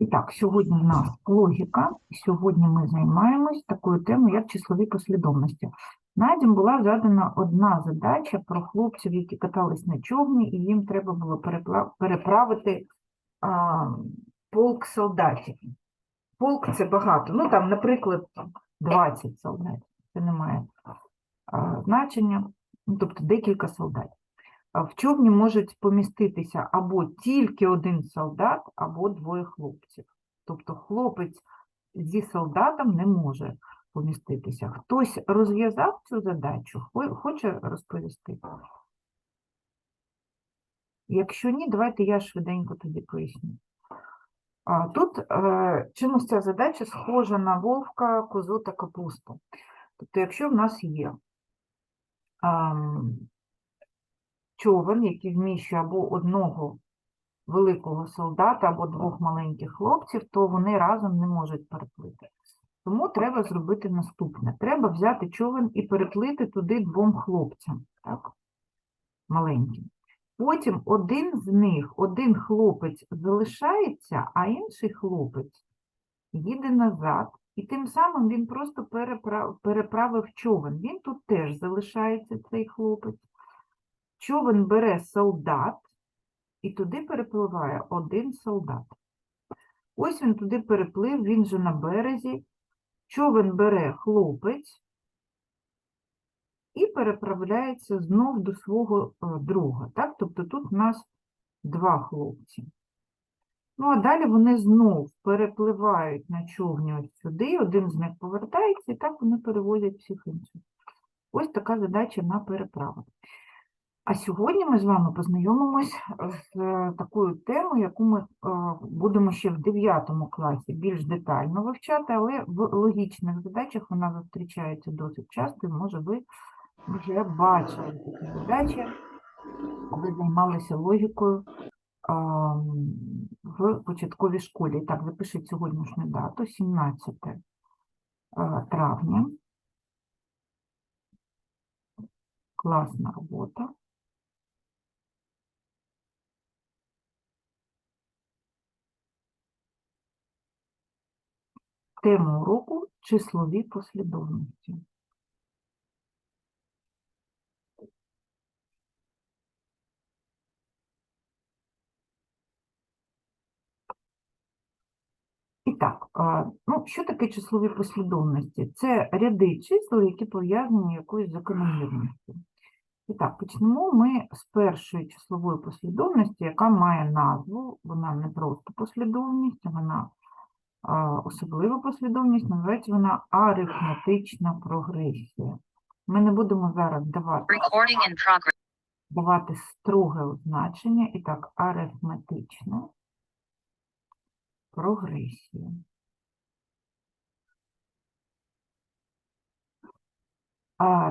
І так, сьогодні в нас логіка. Сьогодні ми займаємось такою темою, як числові послідовності. Надім була задана одна задача про хлопців, які катались на човні, і їм треба було переправити а, полк солдатів. Полк це багато. Ну там, наприклад, 20 солдатів. Це не має а, значення, ну, тобто декілька солдатів. В човні можуть поміститися або тільки один солдат, або двоє хлопців. Тобто хлопець зі солдатом не може поміститися. Хтось розв'язав цю задачу, хоче розповісти? Якщо ні, давайте я швиденько тоді поясню. Тут е, чимось ця задача схожа на вовка, козу та капусту. Тобто, якщо в нас є човен, який вміщує або одного великого солдата, або двох маленьких хлопців, то вони разом не можуть переплити. Тому треба зробити наступне. Треба взяти човен і переплити туди двом хлопцям, так? маленьким. Потім один з них, один хлопець залишається, а інший хлопець їде назад, і тим самим він просто переправ, переправив човен. Він тут теж залишається, цей хлопець. Човен бере солдат, і туди перепливає один солдат. Ось він туди переплив, він же на березі. Човен бере хлопець і переправляється знов до свого е, друга. Так? Тобто тут у нас два хлопці. Ну, а далі вони знов перепливають на човні ось сюди, один з них повертається, і так вони перевозять всіх інших. Ось така задача на переправу. А сьогодні ми з вами познайомимось з е, такою темою, яку ми е, будемо ще в 9 класі більш детально вивчати, але в логічних задачах вона зустрічається досить часто, і може ви вже бачили такі задачі, коли займалися логікою в початковій школі. І Так, запишіть сьогоднішню дату, 17 е, травня. Класна робота. Тема уроку числові послідовності. І так, ну, що таке числові послідовності? Це ряди чисел, які пов'язані якоюсь закономірністю. І так, почнемо ми з першої числової послідовності, яка має назву, вона не просто послідовність, вона а, особлива послідовність, називається вона арифметична прогресія. Ми не будемо зараз давати, давати строге означення. І так, арифметична прогресія.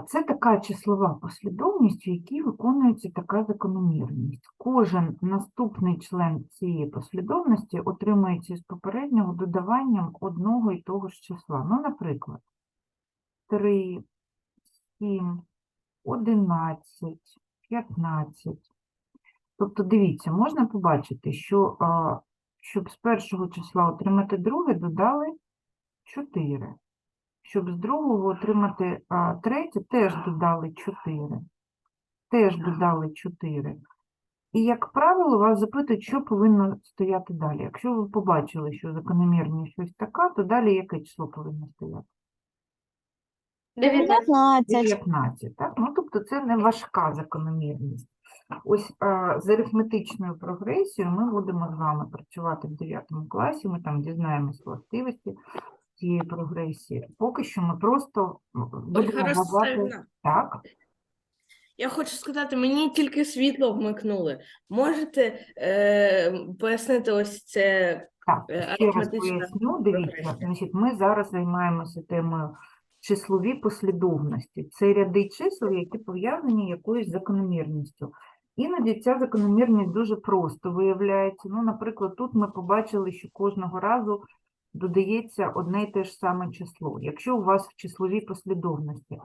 Це така числова послідовність, в якій виконується така закономірність. Кожен наступний член цієї послідовності отримується із попереднього додаванням одного і того ж числа. Ну, наприклад, 3, 7, 11, 15. Тобто, дивіться, можна побачити, що щоб з першого числа отримати друге, додали 4. Щоб з другого отримати а, третє, теж додали 4. Теж додали 4. І, як правило, вас запитують, що повинно стояти далі. Якщо ви побачили, що закономірність щось така, то далі яке число повинно стояти? 19. 19, так? Ну, тобто це не важка закономірність. Ось а, з арифметичною прогресією ми будемо з вами працювати в 9 класі, ми там дізнаємось властивості цієї прогресії. Поки що ми просто будемо вважати так. я хочу сказати, мені тільки світло вмикнули. Можете е, пояснити ось це Так, Е, ще раз поясню, дивіться, значить, ми зараз займаємося темою числові послідовності. Це ряди чисел, які пов'язані якоюсь закономірністю. Іноді ця закономірність дуже просто виявляється. Ну, наприклад, тут ми побачили, що кожного разу додається одне й те ж саме число. Якщо у вас в числовій послідовності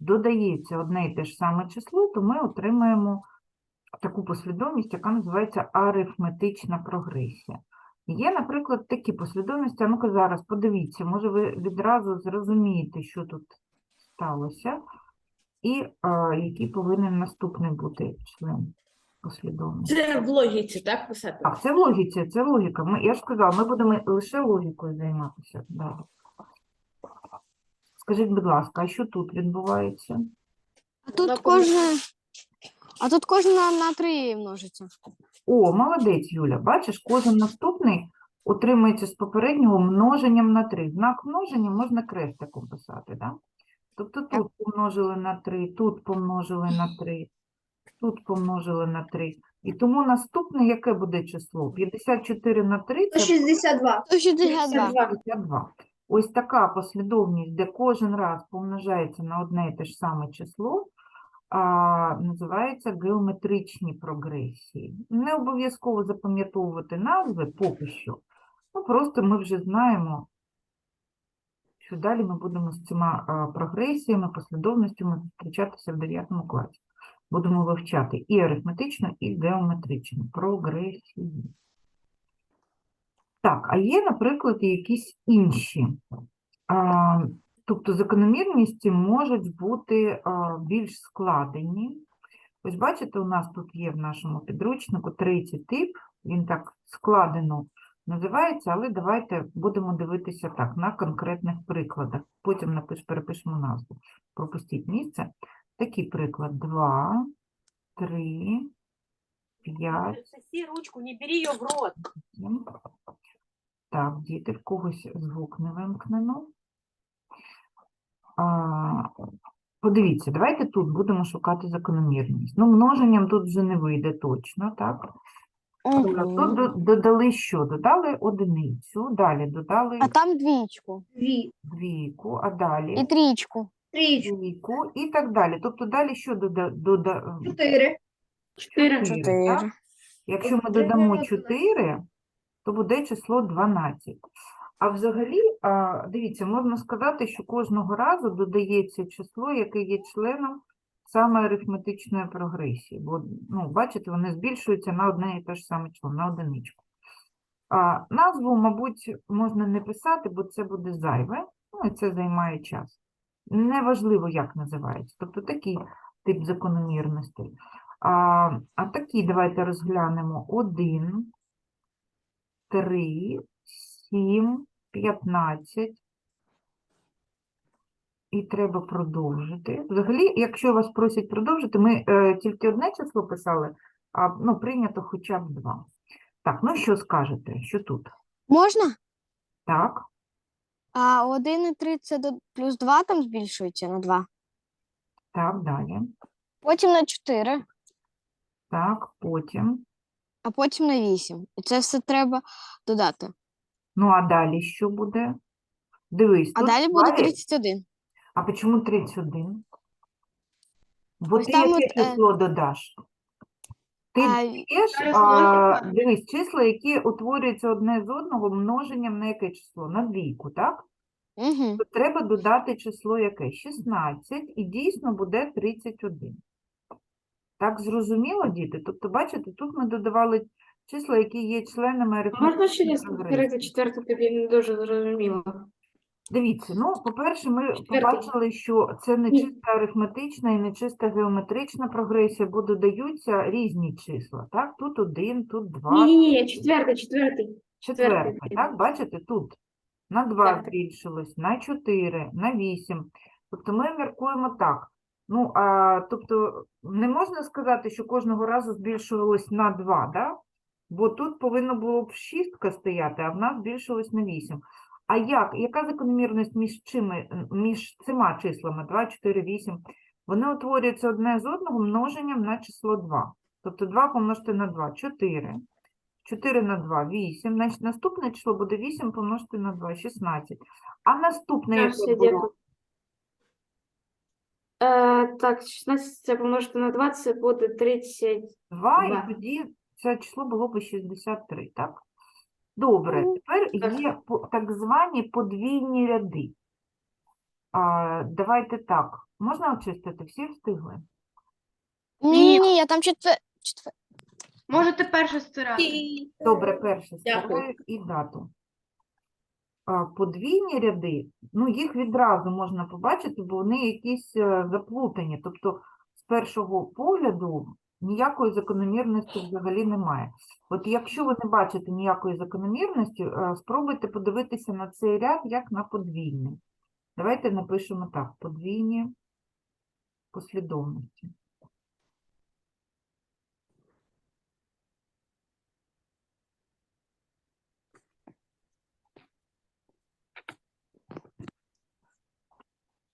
додається одне й те ж саме число, то ми отримаємо таку послідовність, яка називається арифметична прогресія. Є, наприклад, такі послідовності. А ну-ка зараз подивіться, може ви відразу зрозумієте, що тут сталося, і а, який повинен наступний бути член послідовності. Це в логіці, так писати? Так, це в логіці, це логіка. Ми, я ж сказала, ми будемо лише логікою займатися. Да. Скажіть, будь ласка, а що тут відбувається? А тут кожне. А тут кожна на три множиться. О, молодець, Юля. Бачиш, кожен наступний отримується з попереднього множенням на 3. Знак множення можна крестиком писати, да? Тобто тут помножили на 3, тут помножили на 3, тут помножили на 3. І тому наступне яке буде число? 54 на 3 це 162. 162. 52. Ось така послідовність, де кожен раз помножається на одне і те ж саме число, а, називається геометричні прогресії. Не обов'язково запам'ятовувати назви поки що. Ну, просто ми вже знаємо, що далі ми будемо з цими прогресіями, послідовностями зустрічатися в 9 класі. Будемо вивчати і арифметичну, і геометричну прогресії. Так, а є, наприклад, якісь інші. А, тобто закономірності можуть бути а, більш складені. Ось бачите, у нас тут є в нашому підручнику третій тип, він так складено називається, але давайте будемо дивитися так, на конкретних прикладах. Потім напиш, перепишемо назву. Пропустіть місце. Такий приклад. 2, 3, 5, Соси ручку, не бери ее в рот. Так, діти, в когось звук не вимкнено. А, подивіться, давайте тут будемо шукати закономірність. Ну, множенням тут вже не вийде точно, так? Добре, Тут додали що? Додали одиницю, далі додали А там двічку. Дві. двійку, а далі І трічку. Тричку. двійку і так далі. Тобто далі що дода, дода, Чотири. Чотири, так? Якщо ми додамо 4, то буде число 12. А взагалі, а, дивіться, можна сказати, що кожного разу додається число, яке є членом саме арифметичної прогресії. Бо, ну, бачите, вони збільшуються на одне і те ж саме число, на одиничку. А, назву, мабуть, можна не писати, бо це буде зайве, ну і це займає час. Неважливо, як називається. Тобто такий тип закономірностей. А, а такі давайте розглянемо. 1, 3, 7, 15. І треба продовжити. Взагалі, якщо вас просять продовжити, ми е, тільки одне число писали, а ну, прийнято хоча б два. Так, ну що скажете? Що тут? Можна? Так, А 1 і 3 це до плюс 2 там збільшується на 2. так, далі. Потім на 4, Так, потім. а потім на 8. І це все треба додати. Ну, а далі що буде? Дивись, А тут далі буде далі- 31. А чому 31? Бо Ось ти там яке от, е, число додаш? Ти А, даєш, а, дивись, числа, які утворюються одне з одного множенням на яке число? На двійку, так? угу. То треба додати число яке? 16, і дійсно буде 31. Так зрозуміло, діти? Тобто, бачите, тут ми додавали числа, які є членами Можна ще арифметичної раз прогресії. повторити четверту, тобі не дуже зрозуміло. Дивіться, ну, по-перше, ми Четвертий. побачили, що це не Ні. чиста арифметична і не чиста геометрична прогресія, бо додаються різні числа. Так, тут один, тут два, Ні-ні-ні, четвертий, четвертий. четверта. четвертий. Так, бачите, тут на 2 Так, так. збільшилось, на 4, на 8. Тобто ми міркуємо так. Ну, а, тобто не можна сказати, що кожного разу збільшувалось на 2, да? бо тут повинно було б шістка стояти, а в нас збільшилось на 8. А як? Яка закономірність між чими, між цими числами 2, 4, 8? Вони утворюються одне з одного множенням на число 2. Тобто 2 помножити на 2 – 4. 4 на 2 – 8. Значить, наступне число буде 8 помножити на 2 – 16. А наступне Так, яке все, було? дякую. Е, так, 16 це помножити на 2, це буде 30. 2, Два. і тоді це число було б 63, так? Добре, Ну, тепер є так звані подвійні ряди. А, давайте так, можна очистити? Всі встигли? Ні, ні, ні, я там четвер... четвер... Можете перше стирати. Добре, перше стираю і дату. А, Подвійні ряди, ну їх відразу можна побачити, бо вони якісь е, заплутані. Тобто з першого погляду ніякої закономірності взагалі немає. От якщо ви не бачите ніякої закономірності, е, спробуйте подивитися на цей ряд як на подвійний. Давайте напишемо так: подвійні послідовності.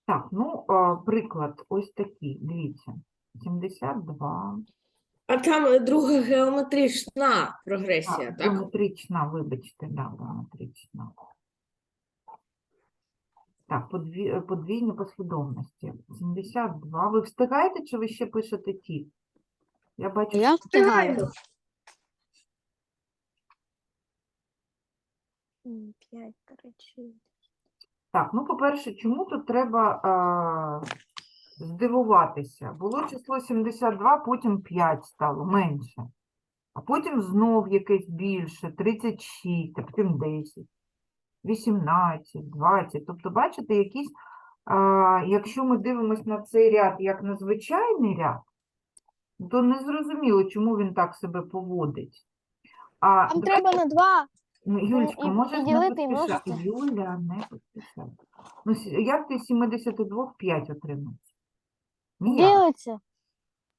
Так, ну, приклад ось такий, дивіться, 72, А там е, друга геометрична прогресія, так, так? геометрична, вибачте, да, геометрична. Так, подві, е, подвійні послідовності. 72. Ви встигаєте, чи ви ще пишете ті? Я бачу, Я встигаю. М, П'ять, шість. Так, ну, по-перше, чому тут треба а, здивуватися? Було число 72, потім 5 стало менше. А потім знов якесь більше, 36, а потім 10, 18, 20. Тобто, бачите, якісь, а, якщо ми дивимося на цей ряд як на звичайний ряд, то не зрозуміло, чому він так себе поводить. А Там давайте треба на два. Ну, Юлечка, і- можеш не ділити, поспішати. Юля, не поспішай. Ну, як ти 72 5 Ніяк. Ділиться.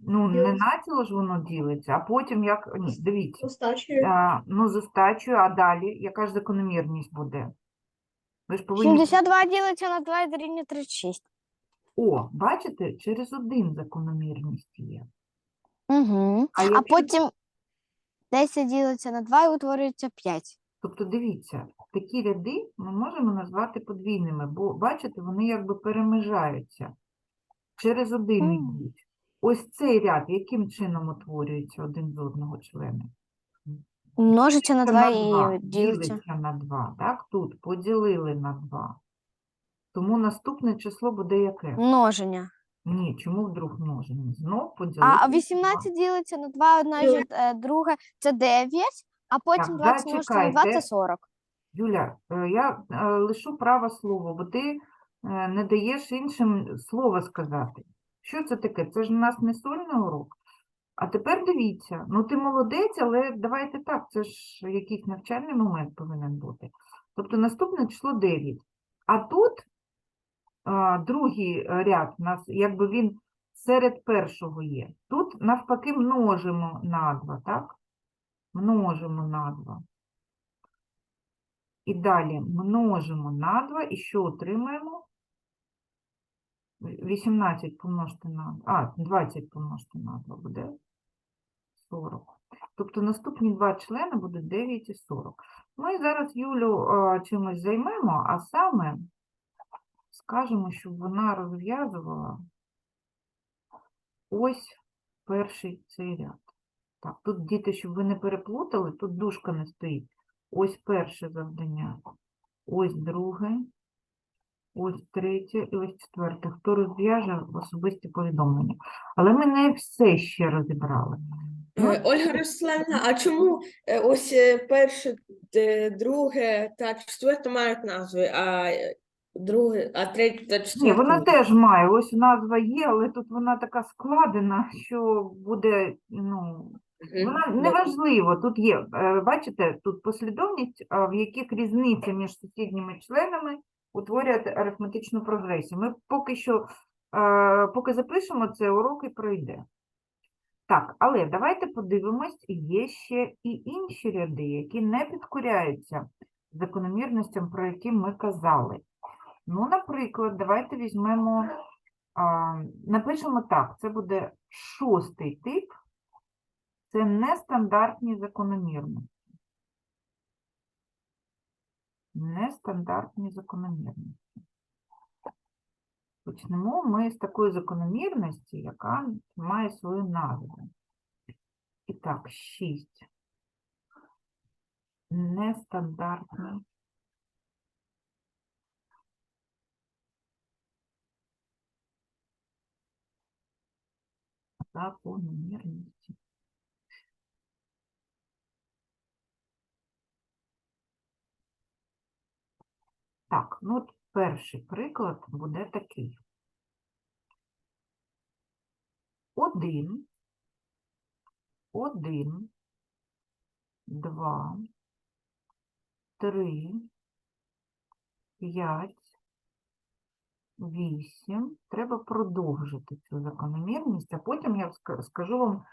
Ну, не націло ж воно ділиться, а потім як. Ні, дивіться. Остачею. А, ну, з остачею, а далі яка ж закономірність буде? Ви ж повинні. 72 ділиться на 2 і дорівнює 36. О, бачите, через один закономірність є. Угу. А А якщо- потім 10 ділиться на 2 і утворюється 5. Тобто, дивіться, такі ряди ми можемо назвати подвійними, бо, бачите, вони якби перемежаються. Через один Мгм. Ось цей ряд, яким чином утворюється один з одного члена? Множиться на 2 два, і ділиться. ділиться на 2. Так, тут поділили на 2. Тому наступне число буде яке? Множення. Ні, чому вдруг множення? Знов поділили А на 18 ділиться на 2, значить, е, друге це 9, а потім 20 множити на 2 зачекайте. це 40. Юля, е, я е, лишу право слово, бо ти е, не даєш іншим слово сказати. Що це таке? Це ж у нас не сольний урок. А тепер дивіться, ну ти молодець, але давайте так, це ж якийсь навчальний момент повинен бути. Тобто наступне число 9. А тут а, другий е, ряд, у нас, якби він серед першого є. Тут навпаки множимо на 2, так? Множимо на 2. І далі множимо на 2, і що отримаємо? 18 помножити на а, 20 помножити на 2 буде 40. Тобто наступні два члени будуть 9 і 40. Ми зараз Юлю чимось займемо, а саме скажемо, щоб вона розв'язувала ось перший цей ряд. Так, тут діти, щоб ви не переплутали, тут дужка не стоїть. Ось перше завдання, ось друге, ось третє і ось четверте. Хто розв'яже особисті повідомлення. Але ми не все ще розібрали. Е, Ольга Ростиславівна, а чому е, ось е, перше, друге та четверте мають назви, а друге, а третє та четверте? Ні, вона теж має. Ось назва є, але тут вона така складена, що буде, ну, Вона неважливо, тут є, бачите, тут послідовність, в яких різниця між сусідніми членами утворює арифметичну прогресію. Ми поки що, е, поки запишемо це, урок і пройде. Так, але давайте подивимось, є ще і інші ряди, які не підкоряються закономірностям, про які ми казали. Ну, наприклад, давайте візьмемо, а, напишемо так, це буде шостий тип, це нестандартні закономірності. Нестандартні закономірності. Почнемо ми з такої закономірності, яка має свою назву. І так, 6. Нестандартні. Закономірності. Так, ну от перший приклад буде такий. Один, один, два, три, п'ять, вісім. Треба продовжити цю закономірність, а потім я скажу вам,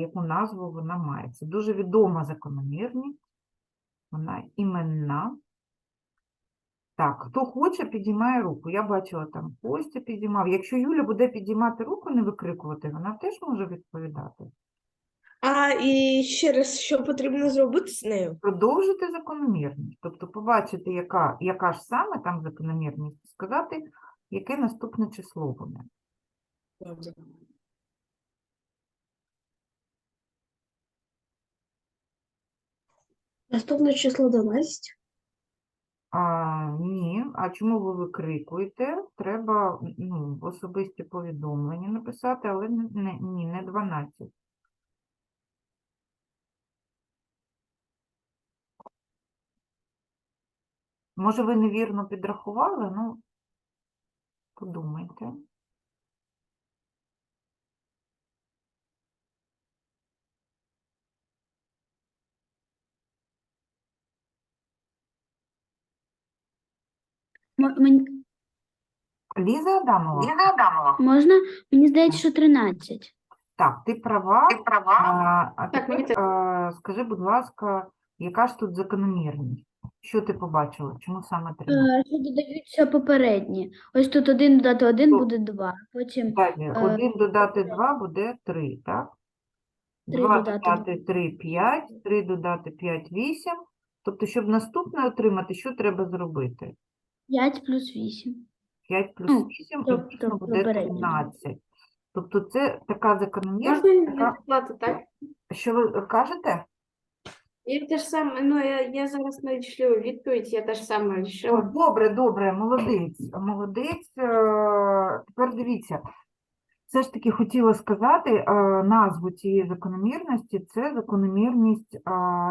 яку назву вона має. Це дуже відома закономірність. Вона іменна. Так, хто хоче, підіймає руку. Я бачила там Костя підіймав. Якщо Юля буде підіймати руку, не викрикувати, вона теж може відповідати. А і ще раз, що потрібно зробити з нею? Продовжити закономірність. Тобто побачити, яка, яка ж саме там закономірність, і сказати, яке наступне число буде. Добре. Наступне число 12. А, ні, а чому ви викрикуєте? Треба ну, особисті повідомлення написати, але не, ні, не 12. Може, ви невірно підрахували? Ну, подумайте. Мо- мені- Ліза Адамова? Можна? Мені здається, що 13. Так, ти права. А, а Так, мені тепер а, скажи, будь ласка, яка ж тут закономірність? Що ти побачила? Чому саме 13? Е, Що додаються попередні. Ось тут 1 додати 1 Ну, буде 2. Потім Далі, е, 1 додати 2 буде 3, так? Три 2 додати додати 3 – 5, 3 додати 5 – 8. Тобто, щоб наступне отримати, що треба зробити? 5 плюс 8. 5 плюс Ну, 8 і тобто дійсно буде попереднє. 13. Тобто це така закономірність, Можна відплати, так? Що ви кажете? Я те ж саме, ну я, я зараз надішлю відповідь, я теж саме О, рішила. добре, добре, молодець, молодець. Е, Тепер дивіться, все ж таки хотіла сказати е, назву цієї закономірності. Це закономірність, е,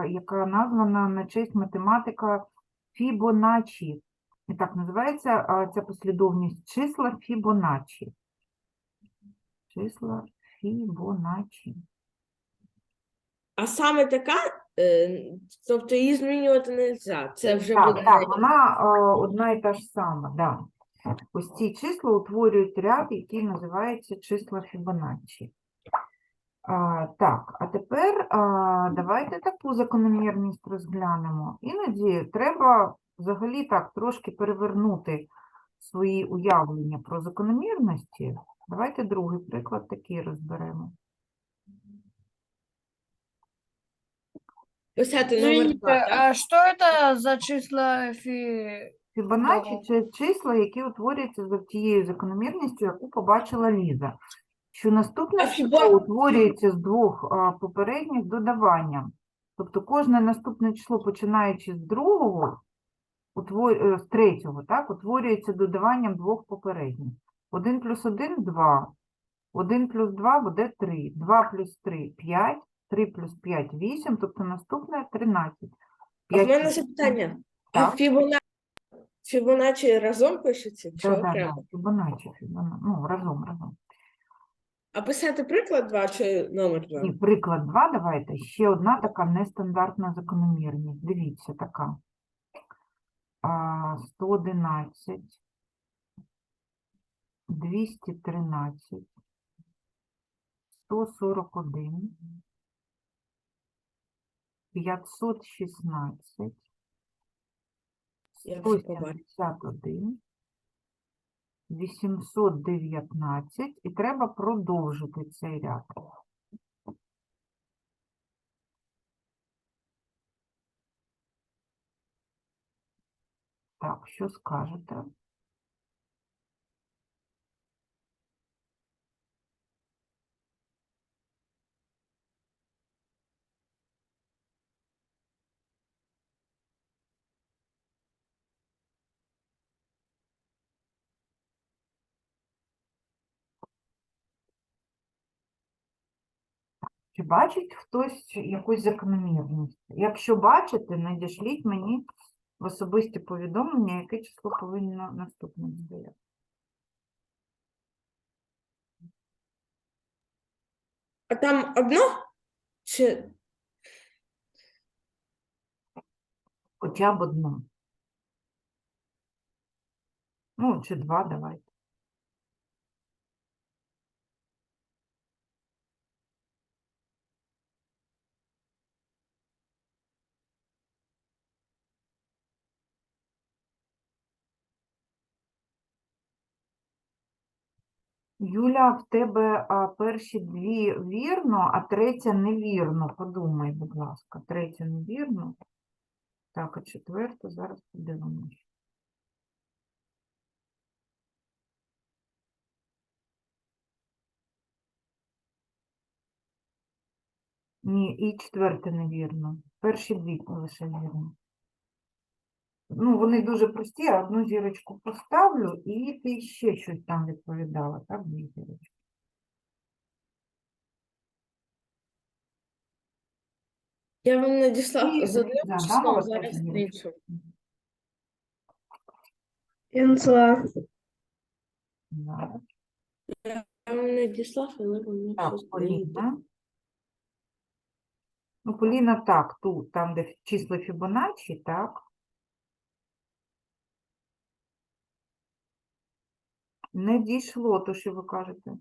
яка названа на честь математика Фібоначчі. І так називається ця послідовність числа Фібоначчі. Числа Фібоначчі. А саме така, е, тобто її змінювати не можна. Це вже Так, буде так, вона одна і та ж сама, да. Ось ці числа утворюють ряд, який називається числа Фібоначчі. А, так, а тепер а, давайте таку закономірність розглянемо. Іноді треба взагалі так трошки перевернути свої уявлення про закономірності. Давайте другий приклад такий розберемо. писати номер Извините, 2, так? а что это за числа фи... Фібоначчі це числа, які утворюються за тією закономірністю, яку побачила Ліза. Що наступне А число Фібо- утворюється з двох а, попередніх додаванням. Тобто кожне наступне число, починаючи з другого, з третього, так, утворюється додаванням двох попередніх. 1 плюс 1 – 2. 1 плюс 2 буде 3. 2 плюс 3 – 5. 3 плюс 5 – 8. Тобто наступне 13. А в мене запитання. А Так. Фібоначчі, Фібоначчі разом пишеться чи Да, да, да, окремо? Фібоначчі, Фібоначчі. Ну, разом, разом. А писати приклад 2 чи номер 2? І приклад 2 давайте. Ще одна така нестандартна закономірність. Дивіться, така. А, 111, 213, 141, 516, Я вже побачила. 171, 819 і треба продовжити цей ряд. Так, що скажете? Чи бачить хтось якусь закономірність? Якщо бачите, надішліть мені в особисті повідомлення, яке число повинно наступне здає? А там одно? Чи Хоча б одно. Ну, чи два давайте. Юля, в тебе а, перші дві вірно, а третя невірно. Подумай, будь ласка, третя невірно. Так, а четверта зараз подивимось. Ні, і четверте невірно. Перші дві лише вірно. Ну, вони дуже прості, а одну зірочку поставлю, і ти ще щось там відповідала, так, дві зірочки. я вам надіслав з одним числом, зараз зірочку. іншим. Зараз. Я вам надіслав, але Так, щось. Поліна. Ну, Поліна, так, тут, там, де числа Фібоначчі, так. Не дійшло, то, що ви кажете.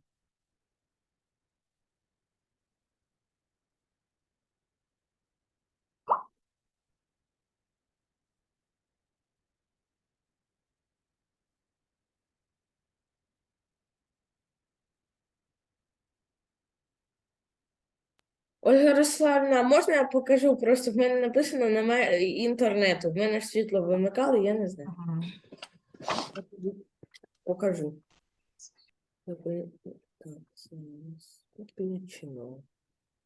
Ольга Руславівна, можна я покажу? Просто в мене написано немає інтернету. В мене ж світло вимикали, я не знаю. Мгм. Покажу.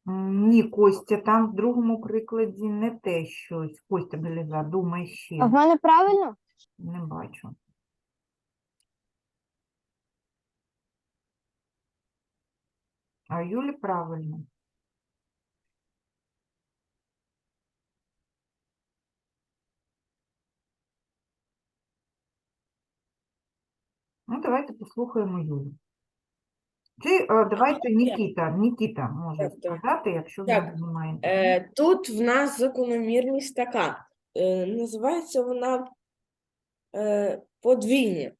Ні, Костя, там в другому прикладі не те щось. Костя Беліза, думай ще. А в мене правильно? Не бачу. А Юлі правильно. Ну, давайте послухаємо Юлю. Чи е, давайте Нікіта, Нікіта може Так, так. сказати, якщо в Так, немає. Е, тут в нас закономірність така. Е, називається вона е, подвійні.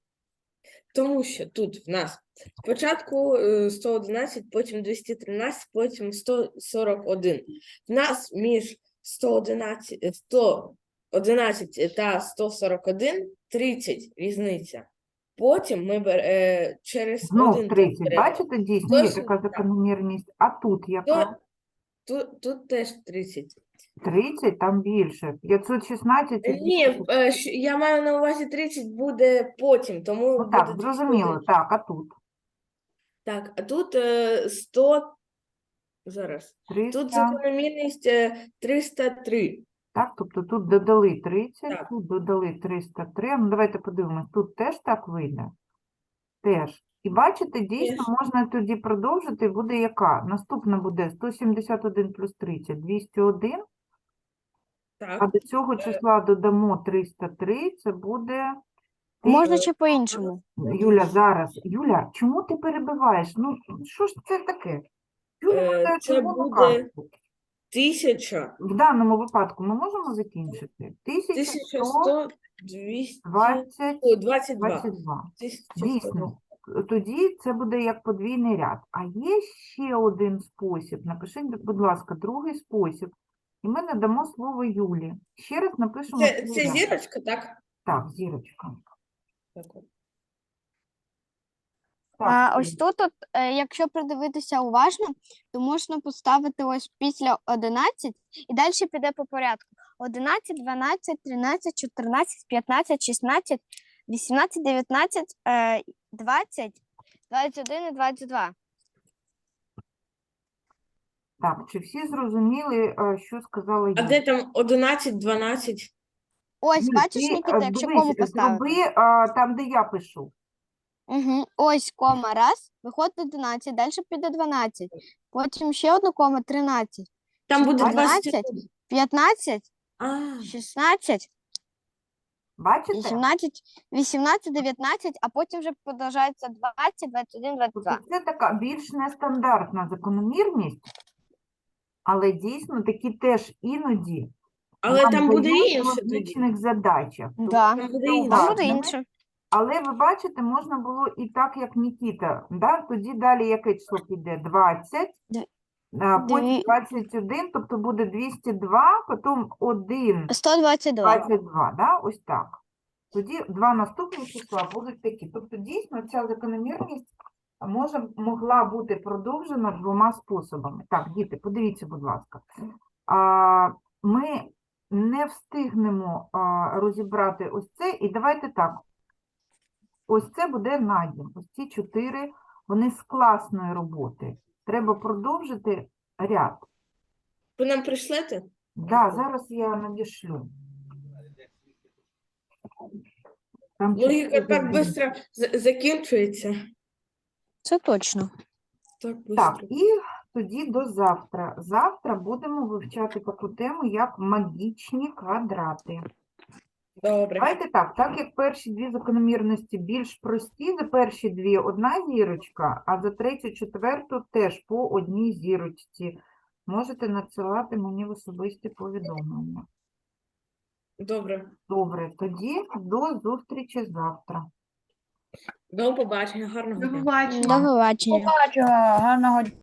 Тому що тут в нас спочатку е, 111, потім 213, потім 141. В нас між 111, е, 111 та 141 30 різниця. Потім ми бер, е, через Знов один 30. беремо. Бачите, дійсно є така так. закономірність. А тут яка? Тут, тут теж 30. 30, там більше. 516 і Е, Ні, е, щ- я маю на увазі 30 буде потім, тому Ну так, буде зрозуміло. 31. Так, а тут? Так, а тут е, 100, зараз, 300. тут закономірність е, 303. Так, тобто тут додали 30, Так. тут додали 303. Ну, давайте подивимось, тут теж так вийде? Теж. І бачите, дійсно можна тоді продовжити, буде яка? Наступна буде 171 плюс 30, 201, а Так, до цього числа додамо 303, це буде... Можна Е, чи по-іншому? Юля, зараз. Юля, чому ти перебиваєш? Ну, що ж це таке? Юля Е, це червону буде картку. 1000, В даному випадку ми можемо закінчити? 1100 1100, 200, 20, о, 22. 22. 1100. Дійсно, е, тоді це буде як подвійний ряд. А є ще один спосіб. Напишіть, будь ласка, другий спосіб. І ми надамо слово Юлі. Ще раз напишемо. Це, це зірочка, так? Так, зірочка. Так, от. Так, А ось тут, от, е, якщо придивитися уважно, то можна поставити ось після 11 і далі піде по порядку. 11, 12, 13, 14, 15, 16, 18, 19, е, 20, 21 і 22. Так, чи всі зрозуміли, е, що сказала А Юля? де там 11, 12? Ось, Юль, бачиш, ти, Нікіта, е, якщо дивись, кому поставити. Зроби а, там, де я пишу. Угу. Ось кома, раз, виходить 11, далі піде 12, потім ще одну кома, 13, Там буде 12, 21. 15, А, 16, Бачите? 18, 18, 19, а потім вже продовжається 20, 21, 22. Тобто це така більш нестандартна закономірність, але дійсно такі теж іноді Але нам там буде дають в інше тоді. логічних задачах. Тому Да. Там буде інше. Там буде інше. Але ви бачите, можна було і так, як Нікіта. Да? Тоді далі яке число піде? 20, Дві- а, потім 21, тобто буде 202, потім 1, 122. 22, да? ось так. Тоді два наступні числа будуть такі. Тобто, дійсно, ця закономірність може, могла бути продовжена двома способами. Так, діти, подивіться, будь ласка. А, ми не встигнемо а, розібрати ось це, і давайте так. Ось це буде надім. Ось ці чотири, вони з класної роботи. Треба продовжити ряд. Ви нам прийшлете? Да, зараз я надішлю. Там Логіка чотири так швидко закінчується. Це точно. Так Так, швидко. і тоді до завтра. Завтра будемо вивчати таку тему, як магічні квадрати. Добре. Давайте так, так як перші дві закономірності більш прості, за перші дві одна зірочка, а за третю, четверту теж по одній зірочці. Можете надсилати мені в особисті повідомлення. Добре. Добре, тоді до зустрічі завтра. До побачення. Гарного До побачення. До побачення. Гарного дня.